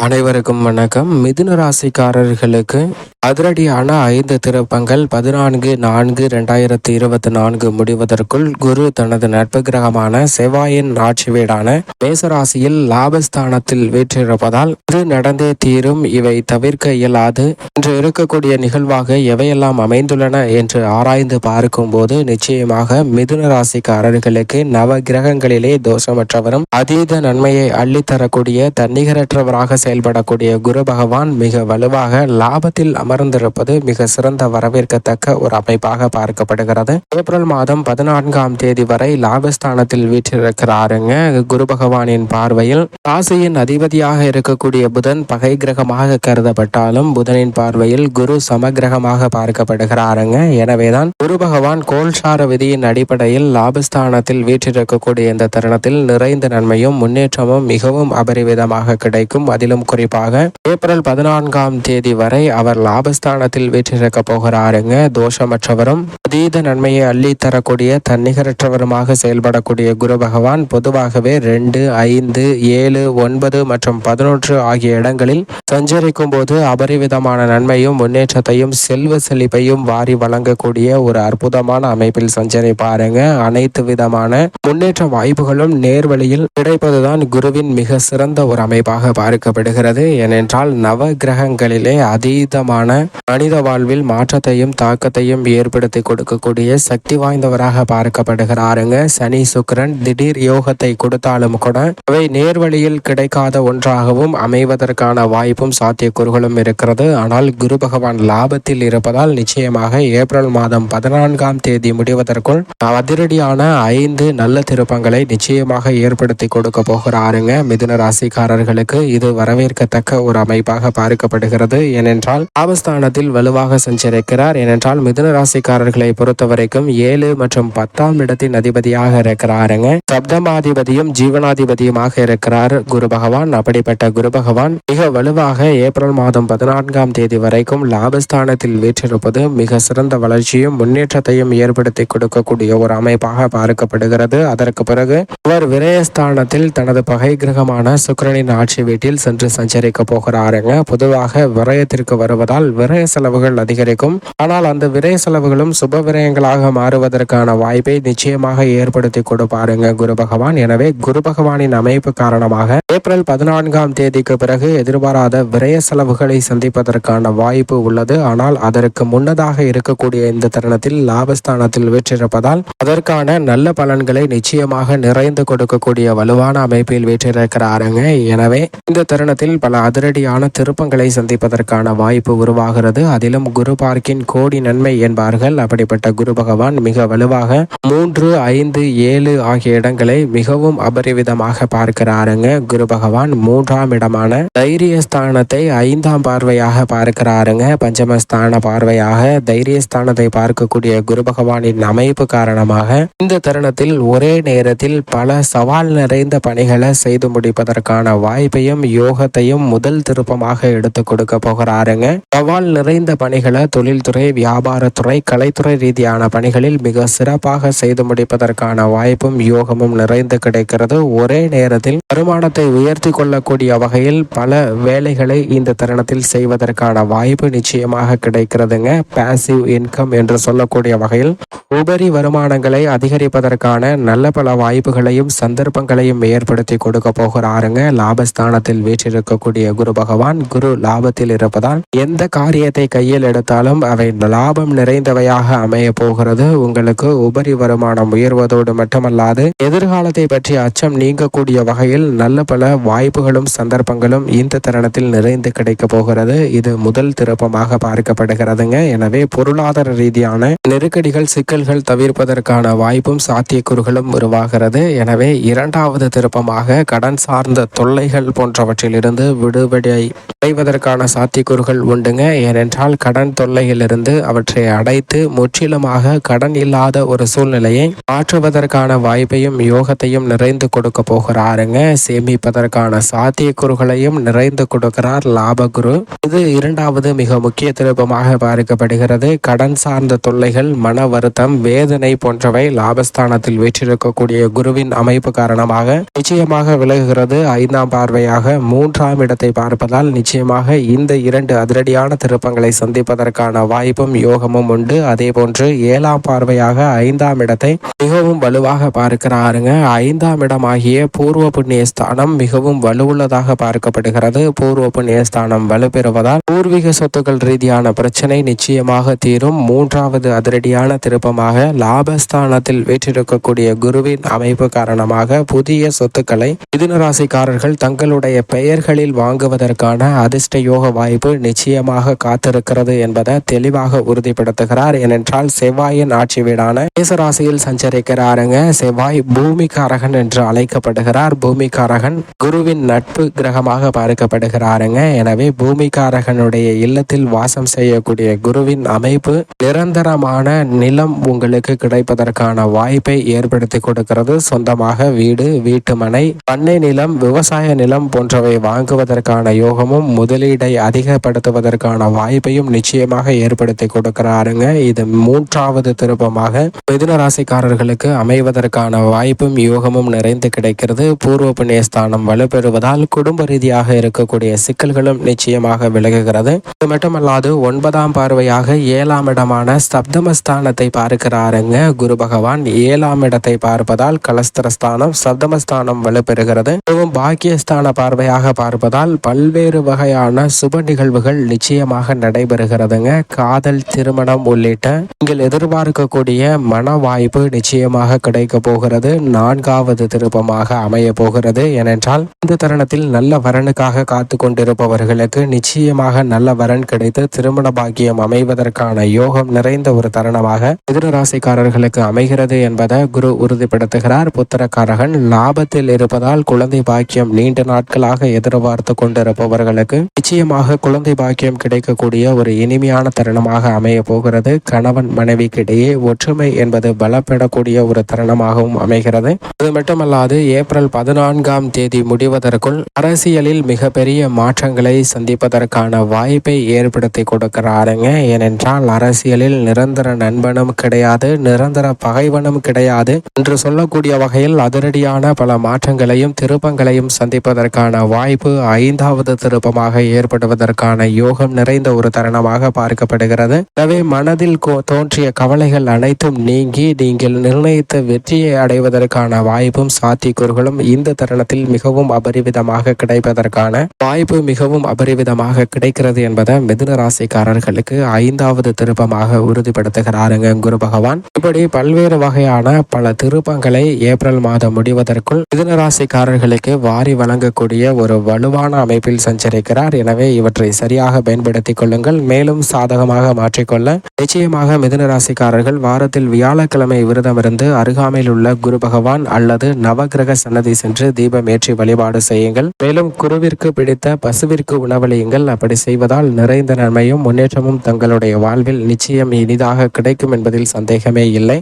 அனைவருக்கும் வணக்கம். மிதுன ராசிக்காரர்களுக்கு அதிரடியான ஐந்து திருப்பங்கள் பதினான்கு நான்கு இரண்டாயிரத்தி இருபத்தி நான்கு முடிவதற்குள் குரு தனது நட்பு கிரகமான செவ்வாயின் ஆட்சி வீடான மேசராசியில் லாபஸ்தானத்தில் வீற்றிருப்பதால் இது நடந்தே தீரும். இவை தவிர்க்க இயலாது. இன்று இருக்கக்கூடிய நிகழ்வாக எவையெல்லாம் அமைந்துள்ளன என்று ஆராய்ந்து பார்க்கும்போது நிச்சயமாக மிதுன ராசிக்காரர்களுக்கு நவ கிரகங்களிலே தோஷமற்றவரும் அதீத நன்மையை அள்ளித்தரக்கூடிய தன்னிகரற்றவராக செயல்படக்கூடிய குரு பகவான் மிக வலுவாக லாபத்தில் அமர்ந்திருப்பது மிக சிறந்த வரவேற்கத்தக்க ஒரு அமைப்பாக பார்க்கப்படுகிறது. ஏப்ரல் மாதம் பதினான்காம் தேதி வரை லாபஸ்தானத்தில் வீற்றிருக்கிறாருங்க. குரு பகவானின் பார்வையில் ராசியின் அதிபதியாக இருக்கக்கூடிய புதன் பகை கிரகமாக கருதப்பட்டாலும் புதனின் பார்வையில் குரு சமகிரகமாக பார்க்கப்படுகிறாருங்க. எனவேதான் குரு பகவான் கோல்சார விதியின் அடிப்படையில் லாபஸ்தானத்தில் வீற்றிருக்கக்கூடிய இந்த தருணத்தில் நிறைந்த நன்மையும் முன்னேற்றமும் மிகவும் அபரிவிதமாக கிடைக்கும். அதிலும் குறிப்பாக ஏப்ரல் பதினான்காம் தேதி வரை அவர் லாபஸ்தானத்தில் வீற்றிருக்க போகிறாருங்க. தோஷமற்றவரும் அதீத நன்மையை அள்ளி தரக்கூடிய தன்னிகரற்றவருமாக செயல்படக்கூடிய குரு பகவான் பொதுவாகவே ரெண்டு ஐந்து ஏழு ஒன்பது மற்றும் பதினொன்று ஆகிய இடங்களில் சஞ்சரிக்கும் போது அபரிவிதமான நன்மையும் முன்னேற்றத்தையும் செல்வ செழிப்பையும் வாரி வழங்கக்கூடிய ஒரு அற்புதமான அமைப்பில் சஞ்சரிப்பாருங்க. அனைத்து விதமான முன்னேற்ற வாய்ப்புகளும் நேர்வழியில் கிடைப்பதுதான் குருவின் மிக சிறந்த ஒரு அமைப்பாக பார்க்கப்படுகிறது. ஏனென்றால் நவ கிரகங்களிலே அதீதமான மனித வாழ்வில் மாற்றத்தையும் தாக்கத்தையும் ஏற்படுத்தி கொடுக்கக்கூடிய சக்தி வாய்ந்தவராக பார்க்கப்படுகிறாருங்க. சனி சுக்கரன் திடீர் யோகத்தை கொடுத்தாலும் கூட அவை நேர்வழியில் கிடைக்காத ஒன்றாகவும் அமைவதற்கான வாய்ப்பும் சாத்தியக்கூறுகளும் இருக்கிறது. ஆனால் குரு பகவான் லாபத்தில் இருப்பதால் நிச்சயமாக ஏப்ரல் மாதம் பதினான்காம் தேதி முடிவதற்குள் அதிரடியான ஐந்து நல்ல திருப்பங்களை நிச்சயமாக ஏற்படுத்தி கொடுக்க போகிறாருங்க. மிதுன ராசிக்காரர்களுக்கு இது வரவேற்கத்தக்க ஒரு அமைப்பாக பார்க்கப்படுகிறது. ஏனென்றால் லாப லாபஸ்தானத்தில் வலுவாக சஞ்சரிக்கிறார். ஏனென்றால் மிதுன ராசிக்காரர்களை பொறுத்த வரைக்கும் ஏழு மற்றும் பத்தாம் இடத்தின் அதிபதியாக இருக்கிறாருங்க. சப்தமாதிபதியும் ஜீவனாதிபதியுமாக இருக்கிறார். குரு பகவான் அப்படிப்பட்ட குரு பகவான். மிக வலுவாக ஏப்ரல் மாதம் பதினான்காம் தேதி வரைக்கும் லாபஸ்தானத்தில் வீற்றிருப்பது மிக சிறந்த வளர்ச்சியும் முன்னேற்றத்தையும் ஏற்படுத்தி கொடுக்கக்கூடிய ஒரு அமைப்பாக பார்க்கப்படுகிறது. அதற்கு பிறகு அவர் விரயஸ்தானத்தில் தனது பகை கிரகமான சுக்கிரனின் ஆட்சி வீட்டில் சென்று சஞ்சரிக்க போகிறாருங்க. பொதுவாக விரயத்திற்கு வருவதால் விரய செலவுகள் அதிகரிக்கும். ஆனால் அந்த விரய செலவுகளும் சுப விரயங்களாக மாறுவதற்கான வாய்ப்பை நிச்சயமாக ஏற்படுத்தி கொடுப்பாருங்க குரு பகவான். எனவே குரு பகவானின் அமைப்பு காரணமாக ஏப்ரல் பதினான்காம் தேதிக்கு பிறகு எதிர்பாராத விரய செலவுகளை சந்திப்பதற்கான வாய்ப்பு உள்ளது. ஆனால் அதற்கு முன்னதாக இருக்கக்கூடிய இந்த தருணத்தில் லாபஸ்தானத்தில் வீற்றிருப்பதால் அதற்கான நல்ல பலன்களை நிச்சயமாக நிறைந்து கொடுக்கக்கூடிய வலுவான அமைப்பில் வீற்றிருக்கிறாருங்க. எனவே இந்த தருணத்தில் பல அதிரடியான திருப்பங்களை சந்திப்பதற்கான வாய்ப்பு உருவாகிறது. அதிலும் குரு பார்க்கின் கோடி நன்மை என்பார்கள். அப்படிப்பட்ட குரு பகவான் மிக வலுவாக மூன்று ஐந்து ஏழு ஆகிய இடங்களை மிகவும் அபரிவிதமாக பார்க்கிறாருங்க. குரு பகவான் மூன்றாம் இடமான தைரியஸ்தானத்தை ஐந்தாம் பார்வையாக பார்க்கிறாருங்க. பஞ்சமஸ்தான பார்வையாக தைரியஸ்தானத்தை பார்க்கக்கூடிய குரு பகவானின் அமைப்பு காரணமாக இந்த தருணத்தில் ஒரே நேரத்தில் பல சவால் நிறைந்த பணிகளை செய்து முடிப்பதற்கான வாய்ப்பையும் யோகத்தையும் முதல் திருப்பமாக எடுத்து கொடுக்க போகிறாருங்க. சவால் நிறைந்த பணிகளை தொழில்துறை வியாபாரத்துறை கலைத்துறை ரீதியான பணிகளில் மிக சிறப்பாக செய்து முடிப்பதற்கான வாய்ப்பும் யோகமும் நிறைந்து கிடைக்கிறது. ஒரே நேரத்தில் வருமானத்தை உயர்த்தி கொள்ளக்கூடிய வகையில் பல வேலைகளை இந்த தருணத்தில் செய்வதற்கான வாய்ப்பு நிச்சயமாக கிடைக்கிறதுங்க. பேசிவ் இன்கம் என்று சொல்லக்கூடிய வகையில் உபரி வருமானங்களை அதிகரிப்பதற்கான நல்ல பல வாய்ப்புகளையும் சந்தர்ப்பங்களையும் ஏற்படுத்தி கொடுக்க போகிறாருங்க. லாபஸ்தானத்தில் வீற்றிருக்கக்கூடிய குரு பகவான். குரு லாபத்தில் இருப்பதால் எந்த காரியத்தை கையில் எடுத்தாலும் அவை லாபம் நிறைந்தவையாக அமைய போகிறது. உங்களுக்கு உபரி வருமானம் உயர்வதோடு மட்டுமல்லாது எதிர்காலத்தை பற்றி அச்சம் நீங்கக்கூடிய வகையில் நல்ல பல வாய்ப்புகளும் சந்தர்ப்பங்களும் இந்த தருணத்தில் நிறைந்து கிடைக்க போகிறது. இது முதல் திருப்பமாக பார்க்கப்படுகிறதுங்க. எனவே பொருளாதார ரீதியான நெருக்கடிகள் சிக்கல் சிக்கல்கள் தவிர்ப்பதற்கான வாய்ப்பும் சாத்தியக்கூறுகளும் உருவாகிறது. எனவே இரண்டாவது திருப்பமாக கடன் சார்ந்த தொல்லைகள் போன்றவற்றிலிருந்து விடுபடை அடைவதற்கான சாத்தியக்கூறுகள் உண்டுங்க. ஏனென்றால் கடன் தொல்லையிலிருந்து அவற்றை அடைத்து முற்றிலுமாக கடன் இல்லாத ஒரு சூழ்நிலையை மாற்றுவதற்கான வாய்ப்பையும் யோகத்தையும் நிறைந்து கொடுக்க போகிறாருங்க. சேமிப்பதற்கான சாத்தியக்கூறுகளையும் நிறைந்து கொடுக்கிறார் லாபகுரு. இது இரண்டாவது மிக முக்கிய திருப்பமாக பார்க்கப்படுகிறது. கடன் சார்ந்த தொல்லைகள் மன வருத்தம் பயம் வேதனை போன்றவை லாபஸ்தானத்தில் வீற்றிருக்கக்கூடிய குருவின் அமைப்பு காரணமாக நிச்சயமாக விலகுகிறது. ஐந்தாம் பார்வையாக மூன்றாம் இடத்தை பார்ப்பதால் நிச்சயமாக இந்த இரண்டு அதிரடியான திருப்பங்களை சந்திப்பதற்கான வாய்ப்பும் யோகமும் உண்டு. அதே போன்று ஏழாம் பார்வையாக ஐந்தாம் இடத்தை மிகவும் வலுவாக பார்க்கிறாருங்க. ஐந்தாம் இடமாகிய பூர்வ புண்ணிய ஸ்தானம் மிகவும் வலுவுள்ளதாக பார்க்கப்படுகிறது. பூர்வ புண்ணிய ஸ்தானம் வலுப்பெறுவதால் பூர்வீக சொத்துக்கள் ரீதியான பிரச்சனை நிச்சயமாக தீரும். மூன்றாவது அதிரடியான திருப்பமாக லாபஸ்தானத்தில் வீற்றிருக்கக்கூடிய குருவின் அமைப்பு காரணமாக புதிய சொத்துக்களை மிதுனராசிக்காரர்கள் தங்களுடைய பெயர்களில் வாங்குவதற்கான அதிர்ஷ்ட யோக வாய்ப்பு நிச்சயமாக காத்திருக்கிறது என்பதை தெளிவாக உறுதிப்படுத்துகிறார். ஏனென்றால் செவ்வாயின் ஆட்சி வீடான மேசராசியில் சஞ்சரிக்கிறாருங்க. செவ்வாய் பூமிகாரகன் என்று அழைக்கப்படுகிறார். பூமிகாரகன் குருவின் நட்பு கிரகமாக பார்க்கப்படுகிறாருங்க. எனவே பூமிகாரகனுடைய இல்லத்தில் வாசம் செய்யக்கூடிய குருவின் அமைப்பு நிரந்தரமான நிலம் உங்களுக்கு கிடைப்பதற்கான வாய்ப்பை ஏற்படுத்தி கொடுக்கிறது. சொந்தமாக வீடு வீட்டு மனை பண்ணை நிலம் விவசாய நிலம் போன்றவை வாங்குவதற்கான யோகமும் முதலீடை அதிகப்படுத்துவதற்கான வாய்ப்பையும் நிச்சயமாக ஏற்படுத்தி கொடுக்கிறாருங்க. இது மூன்றாவது திருப்பமாக மிதுன ராசிக்காரர்களுக்கு அமைவதற்கான வாய்ப்பும் யோகமும் நிறைந்து கிடைக்கிறது. பூர்வ புண்ணியஸ்தானம் வலுப்பெறுவதால் குடும்ப ரீதியாக இருக்கக்கூடிய சிக்கல்களும் நிச்சயமாக விலகுகிறது. இது மட்டுமல்லாது ஒன்பதாம் பார்வையாக ஏழாம் இடமான சப்தமஸ்தானத்தை இருக்கிறாருங்க. குரு பகவான் ஏழாம் இடத்தை பார்ப்பதால் கலஸ்தரஸ்தானம் சப்தமஸ்தானம் வலுப்பெறுகிறது. இதுவும் பாக்கியஸ்தான பார்வையாக பார்ப்பதால் பல்வேறு வகையான சுப நிகழ்வுகள் நிச்சயமாக நடைபெறுகிறதுங்க. காதல் திருமணம் உள்ளிட்ட நீங்கள் எதிர்பார்க்கக்கூடிய மன வாய்ப்பு நிச்சயமாக கிடைக்க போகிறது. நான்காவது திருப்பமாக அமைய போகிறது. ஏனென்றால் இந்த தருணத்தில் நல்ல வரனுக்காக காத்து கொண்டிருப்பவர்களுக்கு நிச்சயமாக நல்ல வரன் கிடைத்து திருமண பாக்கியம் அமைவதற்கான யோகம் நிறைந்த ஒரு தருணமாக எதிர் மிதுன ராசிக்காரர்களுக்கு அமைகிறது என்பதை குரு உறுதிப்படுத்துகிறார். புத்திரக்காரகன் லாபத்தில் இருப்பதால் குழந்தை பாக்கியம் நீண்ட நாட்களாக எதிர்பார்த்து கொண்டிருப்பவர்களுக்கு நிச்சயமாக குழந்தை பாக்கியம் கிடைக்கக்கூடிய ஒரு இனிமையான தருணமாக அமைய போகிறது. கணவன் மனைவிக்கிடையே ஒற்றுமை என்பது பலப்படக்கூடிய ஒரு தருணமாகவும் அமைகிறது. அது மட்டுமல்லாது ஏப்ரல் பதினான்காம் தேதி முடிவதற்குள் அரசியலில் மிகப்பெரிய மாற்றங்களை சந்திப்பதற்கான வாய்ப்பை ஏற்படுத்தி கொடுக்கிறாருங்க. ஏனென்றால் அரசியலில் நிரந்தர நண்பனும் கிடையாது நிரந்தர பகைவனும் கிடையாது என்று சொல்லக்கூடிய வகையில் அதிரடியான பல மாற்றங்களையும் திருப்பங்களையும் சந்திப்பதற்கான வாய்ப்பு ஐந்தாவது திருப்பமாக ஏற்படுவதற்கான யோகம் நிறைந்த ஒரு தருணமாக பார்க்கப்படுகிறது. எனவே மனதில் தோன்றிய கவலைகள் அனைத்தும் நீங்கி நீங்கள் நிர்ணயித்த வெற்றியை அடைவதற்கான வாய்ப்பும் சாத்தியக்கூறுகளும் இந்த தருணத்தில் மிகவும் அபரிவிதமாக கிடைப்பதற்கான வாய்ப்பு மிகவும் அபரிவிதமாக கிடைக்கிறது என்பதை மிதுன ராசிக்காரர்களுக்கு ஐந்தாவது திருப்பமாக உறுதிப்படுத்துகிறாருங்க குரு பகவான். இப்படி பல்வேறு வகையான பல திருப்பங்களை ஏப்ரல் மாதம் முடிவதற்குள் மிதுன ராசிக்காரர்களுக்கு வாரி வழங்கக்கூடிய ஒரு வலுவான அமைப்பில் சஞ்சரிக்கிறார். எனவே இவற்றை சரியாக பயன்படுத்திக் கொள்ளுங்கள். மேலும் சாதகமாக மாற்றிக்கொள்ள நிச்சயமாக மிதுன ராசிக்காரர்கள் வாரத்தில் வியாழக்கிழமை விரதமிருந்து அருகாமையில் உள்ள குரு பகவான் அல்லது நவகிரக சன்னதி சென்று தீபம் ஏற்றி வழிபாடு செய்யுங்கள். மேலும் குருவிற்கு பிடித்த பசுவிற்கு உணவளியுங்கள். அப்படி செய்வதால் நிறைந்த நன்மையும் முன்னேற்றமும் தங்களுடைய வாழ்வில் நிச்சயம் இனிதாக கிடைக்கும் என்பதில் சந்தேகமே இல்லை.